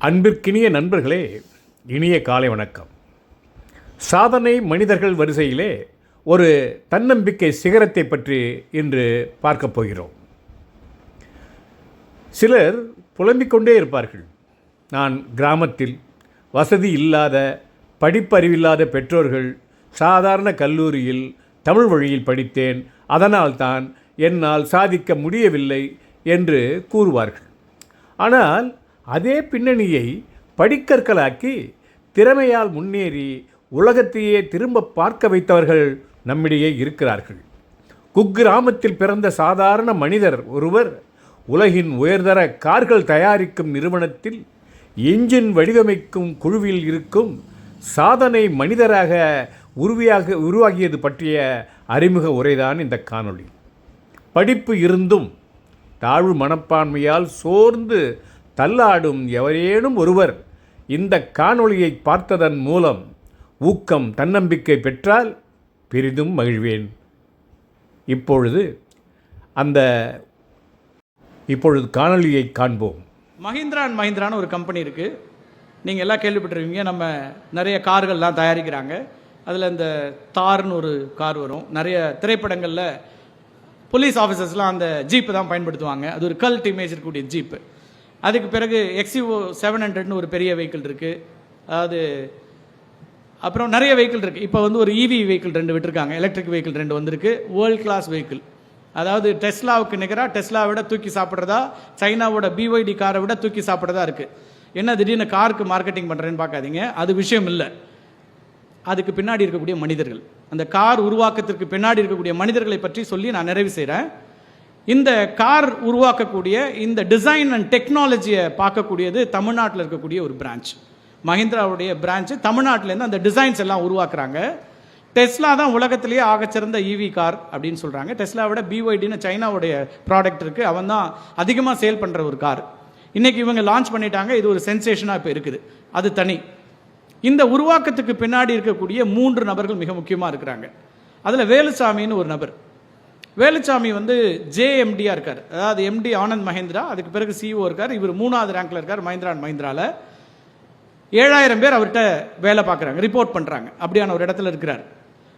அன்பிற்கினிய நண்பர்களே இனிய காலை வணக்கம். சாதனை மனிதர்கள் வரிசையிலே ஒரு தன்னம்பிக்கை சிகரத்தை பற்றி இன்று பார்க்கப் போகிறோம். சிலர் புலம்பிக் கொண்டே இருப்பார்கள். நான் கிராமத்தில் வசதி இல்லாத படிப்பறிவில்லாத பெற்றோர்கள் சாதாரண கல்லூரியில் தமிழ் வழியில் படித்தேன். அதனால்தான் என்னால் சாதிக்க முடியவில்லை என்று கூறுவார்கள். ஆனால் அதே பின்னணியை படிக்கற்களாக்கி திறமையால் முன்னேறி உலகத்தையே திரும்ப பார்க்க வைத்தவர்கள் நம்மிடையே இருக்கிறார்கள். குக்கிராமத்தில் பிறந்த சாதாரண மனிதர் ஒருவர் உலகின் உயர்தர கார்கள் தயாரிக்கும் நிறுவனத்தில் என்ஜின் வடிவமைக்கும் குழுவில் இருக்கும் சாதனை மனிதராக உருவியாக உருவாகியது பற்றிய அறிமுக உரைதான் இந்த காணொளி. படிப்பு இருந்தும் தாழ்வு மனப்பான்மையால் சோர்ந்து தள்ளாடும் எவரேனும் ஒருவர் இந்த காணொளியை பார்த்ததன் மூலம் ஊக்கம் தன்னம்பிக்கை பெற்றால் பெரிதும் மகிழ்வேன். இப்பொழுது அந்த இப்பொழுது காணொளியை காண்போம். மஹிந்திரா அண்ட் மஹிந்திரான்னு ஒரு கம்பெனி இருக்குது நீங்கள் எல்லாம் கேள்விப்பட்டிருக்கீங்க நம்ம நிறைய கார்கள்லாம் தயாரிக்கிறாங்க. அதில் இந்த தார்னு ஒரு கார் வரும். நிறைய திரைப்படங்களில் போலீஸ் ஆஃபீஸர்ஸ்லாம் அந்த ஜீப்பு தான் பயன்படுத்துவாங்க. அது ஒரு கல்ட் இமேஜ் இருக்கக்கூடிய ஜீப்பு. அதுக்கு பிறகு எக்ஸிஓ செவன் ஹண்ட்ரட்னு ஒரு பெரிய வெஹிக்கிள் இருக்குது அதாவது அப்புறம் நிறைய வெஹிக்கிள் இருக்குது இப்போ வந்து ஒரு இவி வெஹிக்கிள் ரெண்டு விட்டுருக்காங்க. எலக்ட்ரிக் வெஹிக்கிள் ரெண்டு வந்திருக்கு. வேர்ல்ட் கிளாஸ் வெஹிக்கிள் அதாவது டெஸ்லாவுக்கு நிகராக டெஸ்லா விட தூக்கி சாப்பிட்றதா சைனாவோட பிஒய்டி காரை விட தூக்கி சாப்பிட்றதா இருக்குது என்ன திடீர்னு காருக்கு மார்க்கெட்டிங் பண்ணுறேன்னு பார்க்காதீங்க. அது விஷயம் இல்லை. அதுக்கு பின்னாடி இருக்கக்கூடிய மனிதர்கள். அந்த கார் உருவாக்கத்திற்கு பின்னாடி இருக்கக்கூடிய மனிதர்களை பற்றி சொல்லி நான் நிறைவு செய்கிறேன் இந்த கார் உருவாக்கக்கூடிய இந்த டிசைன் அண்ட் டெக்னாலஜியை பார்க்கக்கூடியது தமிழ்நாட்டில் இருக்கக்கூடிய ஒரு பிரான்ச் மஹிந்திராவுடைய பிரான்ச்சு தமிழ்நாட்டிலேருந்து அந்த டிசைன்ஸ் எல்லாம் உருவாக்குறாங்க. டெஸ்லா தான் உலகத்திலேயே ஆகச்சிறந்த ஈவி கார் அப்படின்னு சொல்கிறாங்க டெஸ்லாவோட பிஒய்டின்னு சைனாவுடைய ப்ராடக்ட் இருக்குது அவன் தான் அதிகமாக சேல் பண்ணுற ஒரு கார் இன்றைக்கி இவங்க லான்ச் பண்ணிட்டாங்க. இது ஒரு சென்சேஷனாக இப்போ இருக்குது. அது தனி. இந்த உருவாக்கத்துக்கு பின்னாடி இருக்கக்கூடிய மூன்று நபர்கள் மிக முக்கியமாக இருக்கிறாங்க. அதில் வேலுசாமின்னு ஒரு நபர். வேலுச்சாமி வந்து ஜேஎம்டியாக இருக்கார். அதாவது எம்டி ஆனந்த் மஹேந்திரா அதுக்கு பிறகு சிஓ இருக்கார். இவர் மூணாவது ரேங்கில் இருக்கார் மஹிந்திரா அண்ட் மஹிந்திராவில் ஏழாயிரம் பேர் அவர்கிட்ட வேலை பார்க்குறாங்க ரிப்போர்ட் பண்ணுறாங்க அப்படியான ஒரு இடத்துல இருக்கிறார்.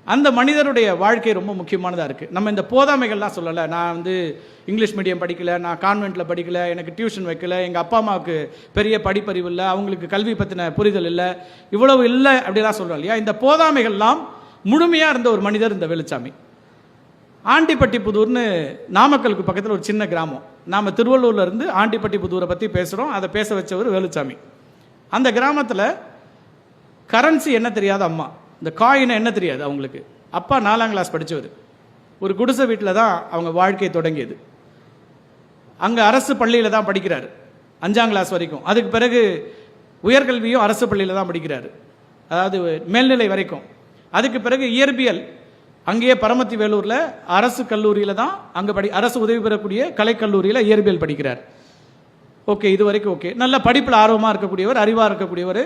அந்த மனிதருடைய வாழ்க்கை ரொம்ப முக்கியமானதாக இருக்குது நம்ம இந்த போதாமைகள்லாம் சொல்லலை. நான் வந்து இங்கிலீஷ் மீடியம் படிக்கலை நான் கான்வெண்ட்டில் படிக்கலை எனக்கு டியூஷன் வைக்கல எங்கள் அப்பா அம்மாவுக்கு பெரிய படிப்பறிவு இல்லை அவங்களுக்கு கல்வி பற்றின புரிதல் இல்லை இவ்வளவு இல்லை அப்படிலாம் சொல்கிறோம் இல்லையா? இந்த போதாமைகள்லாம் முழுமையாக இருந்த ஒரு மனிதர் இந்த வெளிச்சாமி ஆண்டிப்பட்டி புதூர்னு நாமக்கலுக்கு பக்கத்தில் ஒரு சின்ன கிராமம். நாம் திருவள்ளூர்ல இருந்து ஆண்டிப்பட்டி புதூரை பற்றி பேசுகிறோம் அதை பேச வச்சவர் வேலுச்சாமி. அந்த கிராமத்தில் கரன்சி என்ன தெரியாத அம்மா. இந்த காயினை என்ன தெரியாது அவங்களுக்கு. அப்பா நாலாம் கிளாஸ் படித்தவர் ஒரு குடிசை வீட்டில் தான் அவங்க வாழ்க்கை தொடங்கியது. அங்கே அரசு பள்ளியில் தான் படிக்கிறார். அஞ்சாம் கிளாஸ் வரைக்கும். அதுக்கு பிறகு உயர்கல்வியும் அரசு பள்ளியில் தான் படிக்கிறார். அதாவது மேல்நிலை வரைக்கும். அதுக்கு பிறகு இயற்பியல். அங்கேயே பரமத்தி வேலூரில் அரசு கல்லூரியில் தான் அங்கே படி அரசு உதவி பெறக்கூடிய கலைக்கல்லூரியில் இயற்பியல் படிக்கிறார். ஓகே இது வரைக்கும் ஓகே. நல்ல படிப்பில் ஆர்வமாக இருக்கக்கூடியவர் அறிவாக இருக்கக்கூடியவர்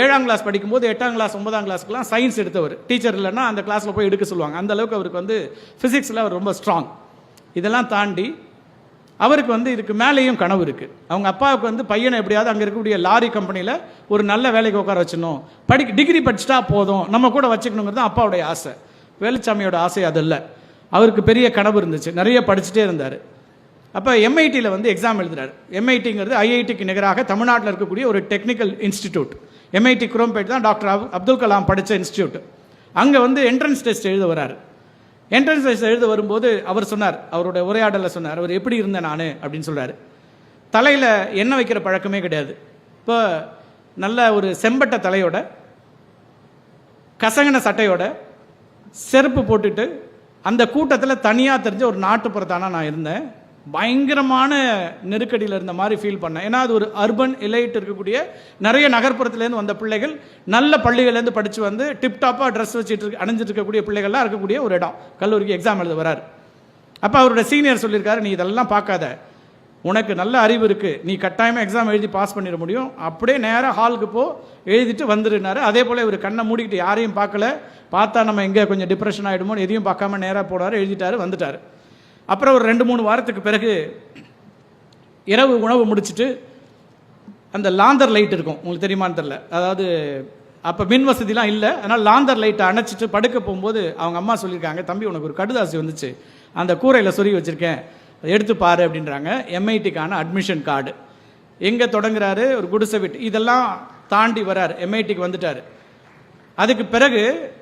ஏழாம் கிளாஸ் படிக்கும்போது எட்டாம் கிளாஸ் ஒன்பதாம் கிளாஸ்க்குலாம் சயின்ஸ் எடுத்தவர். டீச்சர் இல்லைன்னா அந்த கிளாஸில் போய் எடுக்க சொல்லுவாங்க. அந்த அளவுக்கு அவருக்கு வந்து ஃபிசிக்ஸில் அவர் ரொம்ப ஸ்ட்ராங் இதெல்லாம் தாண்டி அவருக்கு வந்து இதுக்கு மேலேயும் கனவு இருக்குது அவங்க அப்பாவுக்கு வந்து பையனை எப்படியாவது அங்கே இருக்கக்கூடிய லாரி கம்பெனியில் ஒரு நல்ல வேலைக்கு உட்கார வச்சிடணும். படி டிகிரி படிச்சுட்டா போதும். நம்ம கூட வச்சுக்கணுங்கிறது தான் அப்பாவுடைய ஆசை. வேலுச்சாமியோட ஆசை அது இல்லை அவருக்கு பெரிய கனவு இருந்துச்சு. நிறைய படிச்சுட்டே இருந்தார். அப்போ எம்ஐடியில் வந்து எக்ஸாம் எழுதுறாரு. எம்ஐடிங்கிறது ஐஐடிக்கு நிகராக தமிழ்நாட்டில் இருக்கக்கூடிய ஒரு டெக்னிக்கல் இன்ஸ்டிடியூட் எம்ஐடி குரோம்பேட் தான் டாக்டர் அப்துல் கலாம் படித்த இன்ஸ்டியூட் அங்கே வந்து என்ட்ரன்ஸ் டெஸ்ட் எழுத வராரு. என்ட்ரன்ஸ் டெஸ்ட் எழுத வரும்போது அவர் சொன்னார் அவருடைய உரையாடலில் சொன்னார் அவர் எப்படி இருந்தேன் நான்? அப்படின்னு சொல்கிறார் தலையில் எண்ணெய் வைக்கிற பழக்கமே கிடையாது. இப்போ நல்ல ஒரு செம்பட்ட தலையோட கசங்கின சட்டையோட செருப்பு போட்டுட்டு அந்த கூட்டத்தில் தனியாக தெரிஞ்ச ஒரு நாட்டுப்புறத்தானா நான் இருந்தேன். பயங்கரமான நெருக்கடியில் இருந்த மாதிரி ஃபீல் பண்ணேன். ஏன்னா அது ஒரு அர்பன் எலைட் இருக்கக்கூடிய நிறைய நகர்ப்புறத்துலேருந்து வந்த பிள்ளைகள் நல்ல பள்ளிகள்லேருந்து படித்து வந்து டிப்டாப்பாக ட்ரெஸ் வச்சுட்டு இருக்க அணிஞ்சிட்டு இருக்கக்கூடிய பிள்ளைகள்லாம் இருக்கக்கூடிய ஒரு இடம். கல்லூரிக்கு எக்ஸாம் எழுத வரார். அப்போ அவரோட சீனியர் சொல்லியிருக்காரு நீ இதெல்லாம் பார்க்காத. உனக்கு நல்ல அறிவு இருக்குது நீ கட்டாயமாக எக்ஸாம் எழுதி பாஸ் பண்ணிட முடியும். அப்படியே நேராக ஹாலுக்கு போ. எழுதிட்டு வந்துருனாரு அதே போல் இவர் கண்ணை மூடிக்கிட்டு யாரையும் பார்க்கல. பார்த்தா நம்ம எங்கே கொஞ்சம் டிப்ரெஷன் ஆகிடுமோன்னு எதையும் பார்க்காம நேராக போனார் எழுதிட்டாரு வந்துட்டார். அப்புறம் ஒரு ரெண்டு மூணு வாரத்துக்கு பிறகு இரவு உணவு முடிச்சுட்டு அந்த லாந்தர் லைட் இருக்கும். உங்களுக்கு தெரியுமான்னு தெரில அதாவது அப்போ மின் வசதிலாம் இல்லை. அதனால் லாந்தர் லைட்டை அணைச்சிட்டு படுக்க போகும்போது அவங்க அம்மா சொல்லியிருக்காங்க தம்பி உனக்கு ஒரு கடுதாசி வந்துச்சு. அந்த கூரையில் சொருகி வச்சுருக்கேன். எடுத்து பாரு அப்படின்றாங்க. எம்ஐடிக்கான அட்மிஷன் கார்டு எங்கே தொடங்குறாரு? ஒரு குடிசை வீட்டு. இதெல்லாம் தாண்டி வராரு. எம்ஐடிக்கு வந்துட்டார். அதுக்கு பிறகு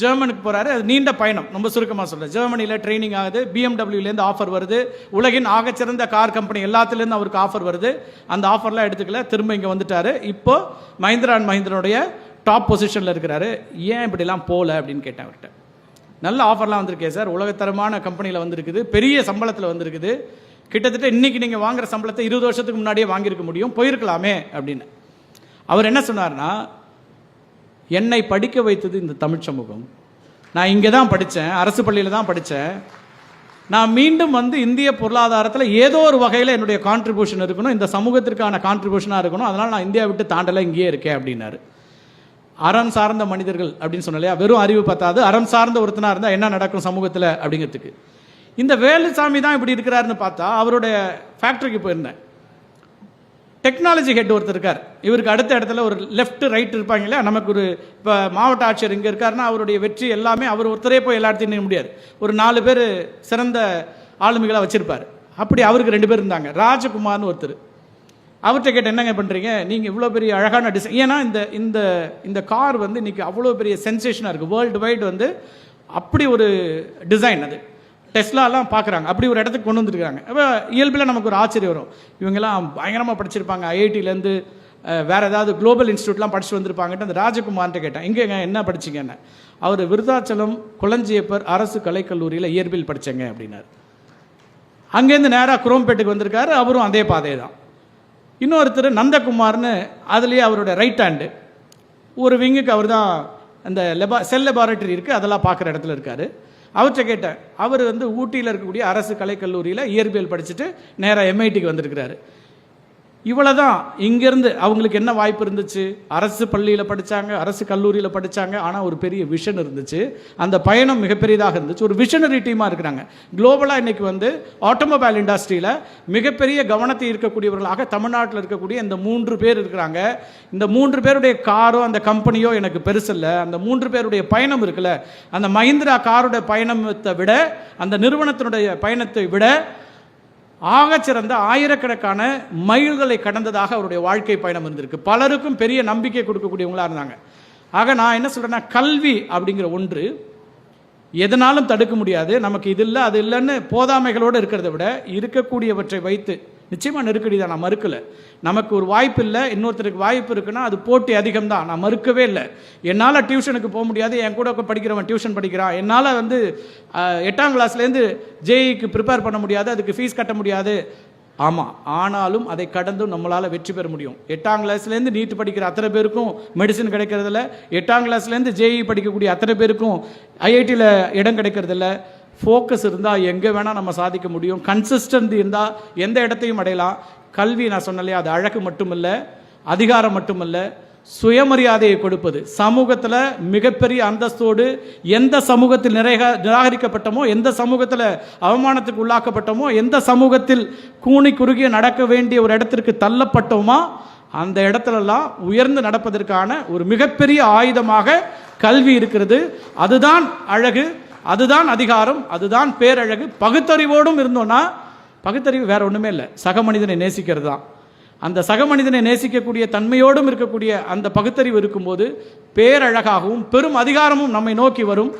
ஜெர்மனுக்கு போகிறாரு அது நீண்ட பயணம். ரொம்ப சுருக்கமாக சொல்கிறேன் ஜெர்மனியில் ட்ரைனிங் ஆகுது. பிஎம்டபிள்யூலேருந்து ஆஃபர் வருது. உலகின் ஆகச்சிறந்த கார் கம்பெனி எல்லாத்துலேருந்து அவருக்கு ஆஃபர் வருது. அந்த ஆஃபர்லாம் எடுத்துக்கல. திரும்ப இங்கே வந்துட்டார். இப்போ மஹிந்திரா அண்ட் மஹிந்திரனுடைய டாப் பொசிஷனில் இருக்கிறாரு. ஏன் இப்படிலாம் போகல அப்படின்னு கேட்டேன் அவர்கிட்ட. நல்ல ஆஃபர்லாம் வந்திருக்கே சார். உலகத்தரமான கம்பெனியில் வந்திருக்குது. பெரிய சம்பளத்தில் வந்திருக்குது. கிட்டத்தட்ட இன்றைக்கி நீங்கள் வாங்குற சம்பளத்தை இருபது வருஷத்துக்கு முன்னாடியே வாங்கியிருக்க முடியும். போயிருக்கலாமே அப்படின்னு. அவர் என்ன சொன்னார்னா என்னை படிக்க வைத்தது இந்த தமிழ் சமூகம். நான் இங்கே தான் படித்தேன் அரசு பள்ளியில் தான் படித்தேன் நான் மீண்டும் வந்து இந்திய பொருளாதாரத்தில் ஏதோ ஒரு வகையில் என்னுடைய கான்ட்ரிபியூஷன் இருக்கணும். இந்த சமூகத்திற்கான கான்ட்ரிபியூஷனாக இருக்கணும். அதனால் நான் இந்தியா விட்டு தாண்டல இங்கேயே இருக்கேன் அப்படின்னாரு. அறம் சார்ந்த மனிதர்கள் அப்படின்னு சொன்னலையா இல்லையா? வெறும் அறிவு பத்தாது. அறம் சார்ந்த ஒருத்தனாக இருந்தால் என்ன நடக்கும் சமூகத்தில் அப்படிங்கிறதுக்கு. இந்த வேலுசாமி தான் இப்படி இருக்கிறாருன்னு பார்த்தா அவருடைய ஃபேக்ட்ரிக்கு போயிருந்தேன். டெக்னாலஜி ஹெட் ஒருத்தர் இருக்கார். இவருக்கு அடுத்த இடத்துல ஒரு லெஃப்ட் ரைட் இருப்பாங்க இல்லையா? நமக்கு ஒரு இப்போ மாவட்ட ஆட்சியர் இங்கே இருக்காருன்னா அவருடைய வெற்றி எல்லாமே அவர் ஒருத்தரே போய் எல்லா இடத்தையும் நிற்க முடியாது. ஒரு நாலு பேர் சிறந்த ஆளுமைகளாக வச்சுருப்பார். அப்படி அவருக்கு ரெண்டு பேர் இருந்தாங்க. ராஜகுமார்னு ஒருத்தர். அவர்கிட்ட கேட்ட என்னங்க பண்ணுறீங்க நீங்கள் இவ்வளோ பெரிய அழகான டிசைன் ஏன்னா இந்த இந்த இந்த கார் வந்து இன்றைக்கி அவ்வளோ பெரிய சென்சேஷனாக இருக்குது வேர்ல்டு வைடு வந்து அப்படி ஒரு டிசைன் அது. டெஸ்லாலாம் பார்க்குறாங்க அப்படி ஒரு இடத்துக்கு கொண்டு வந்துருக்காங்க அப்போ இயல்பில் நமக்கு ஒரு ஆச்சரியம் வரும். இவங்கெல்லாம் பயங்கரமாக படிச்சிருப்பாங்க. ஐஐடியிலேருந்து வேறு ஏதாவது குளோபல் இன்ஸ்டியூட்லாம் படிச்சுட்டு வந்திருப்பாங்கன்ட்டு அந்த ராஜகுமார்கிட்ட கேட்டேன். இங்கேங்க என்ன படிச்சீங்கன்னு? அவர் விருதாச்சலம் குளஞ்சியப்பர் அரசு கலைக்கல்லூரியில் இயற்பியல் படித்தேங்க அப்படின்னார். அங்கேருந்து நேராக குரோம்பேட்டுக்கு வந்திருக்காரு. அவரும் அதே பாதை தான் இன்னொருத்தர் நந்தகுமார்னு அதுலேயே அவரோட ரைட் ஹேண்டு ஒரு விங்குக்கு அவர் தான் அந்த லெபா செல் லெபார்டரி இருக்குது அதெல்லாம் பார்க்குற இடத்துல இருக்கார். அவர்கிட்ட கேட்டேன் அவர் வந்து ஊட்டியில் இருக்கக்கூடிய அரசு கலைக்கல்லூரியில் இயற்பியல் படிச்சுட்டு நேராக எம்ஐடிக்கு வந்திருக்கிறாரு. இவ்வளவுதான். இங்கேருந்து அவங்களுக்கு என்ன வாய்ப்பு இருந்துச்சு? அரசு பள்ளியில் படித்தாங்க அரசு கல்லூரியில் படித்தாங்க ஆனால் ஒரு பெரிய விஷன் இருந்துச்சு. அந்த பயணம் மிகப்பெரியதாக இருந்துச்சு. ஒரு விஷனரி டீமாக இருக்கிறாங்க. குளோபலாக இன்றைக்கி வந்து ஆட்டோமொபைல் இண்டஸ்ட்ரியில் மிகப்பெரிய கவனத்தை இருக்கக்கூடியவர்களாக தமிழ்நாட்டில் இருக்கக்கூடிய இந்த மூன்று பேர் இருக்கிறாங்க. இந்த மூன்று பேருடைய காரோ அந்த கம்பெனியோ எனக்கு பெருசில்ல அந்த மூன்று பேருடைய பயணம் இருக்குல்ல. அந்த மஹிந்திரா காரோட பயணத்தை விட அந்த நிறுவனத்தினுடைய பயணத்தை விட ஆகச்சிறந்த ஆயிரக்கணக்கான மைல்களை கடந்ததாக அவருடைய வாழ்க்கை பயணம் இருந்திருக்கு. பலருக்கும் பெரிய நம்பிக்கை கொடுக்கக்கூடியவங்களா இருந்தாங்க. ஆக நான் என்ன சொல்றேன்னா கல்வி அப்படிங்கிற ஒன்று எதனாலும் தடுக்க முடியாது. நமக்கு இது இல்லை அது இல்லைன்னு போதாமைகளோடு இருக்கிறத விட இருக்கக்கூடியவற்றை வைத்து நிச்சயமாக நெருக்கடி தான் நான் மறுக்கலை. நமக்கு ஒரு வாய்ப்பு இல்லை இன்னொருத்தருக்கு வாய்ப்பு இருக்குன்னா அது போட்டி அதிகம் தான். நான் மறுக்கவே இல்லை. என்னால் டியூஷனுக்கு போக முடியாது என் கூட படிக்கிறவன் டியூஷன் படிக்கிறான் என்னால் வந்து எட்டாம் கிளாஸ்லேருந்து ஜேஇக்கு ப்ரிப்பேர் பண்ண முடியாது அதுக்கு ஃபீஸ் கட்ட முடியாது. ஆமாம் ஆனாலும் அதை கடந்தும் நம்மளால் வெற்றி பெற முடியும். எட்டாம் கிளாஸ்லேருந்து நீட் படிக்கிற அத்தனை பேருக்கும் மெடிசன் கிடைக்கிறதில்ல. எட்டாம் கிளாஸ்லேருந்து ஜேஇ படிக்கக்கூடிய அத்தனை பேருக்கும் ஐஐடியில் இடம் கிடைக்கிறதில்ல. ஃபோக்கஸ் இருந்தால் எங்கே வேணால் நம்ம சாதிக்க முடியும். கன்சிஸ்டன்ட் இருந்தால் எந்த இடத்தையும் அடையலாம். கல்வி நான் சொன்னலையே அது அழகு மட்டுமல்ல அதிகாரம் மட்டுமல்ல சுயமரியாதையை கொடுப்பது. சமூகத்தில் மிகப்பெரிய அந்தஸ்தோடு எந்த சமூகத்தில் நிறைக நிராகரிக்கப்பட்டமோ எந்த சமூகத்தில் அவமானத்துக்கு உள்ளாக்கப்பட்டோமோ எந்த சமூகத்தில் கூனி குறுகிய நடக்க வேண்டிய ஒரு இடத்திற்கு தள்ளப்பட்டோமா அந்த இடத்துலலாம் உயர்ந்து நடப்பதற்கான ஒரு மிகப்பெரிய ஆயுதமாக கல்வி இருக்கிறது. அதுதான் அழகு. அதுதான் அதிகாரம் அதுதான் பேரழகு. பகுத்தறிவோடும் இருந்தோன்னா பகுத்தறிவு வேற ஒன்றுமே இல்லை. சக மனிதனை நேசிக்கிறது தான் அந்த சக மனிதனை நேசிக்கக்கூடிய தன்மையோடும் இருக்கக்கூடிய அந்த பகுத்தறிவு இருக்கும்போது பேரழகாகவும் பெரும் அதிகாரமும் நம்மை நோக்கி வரும்.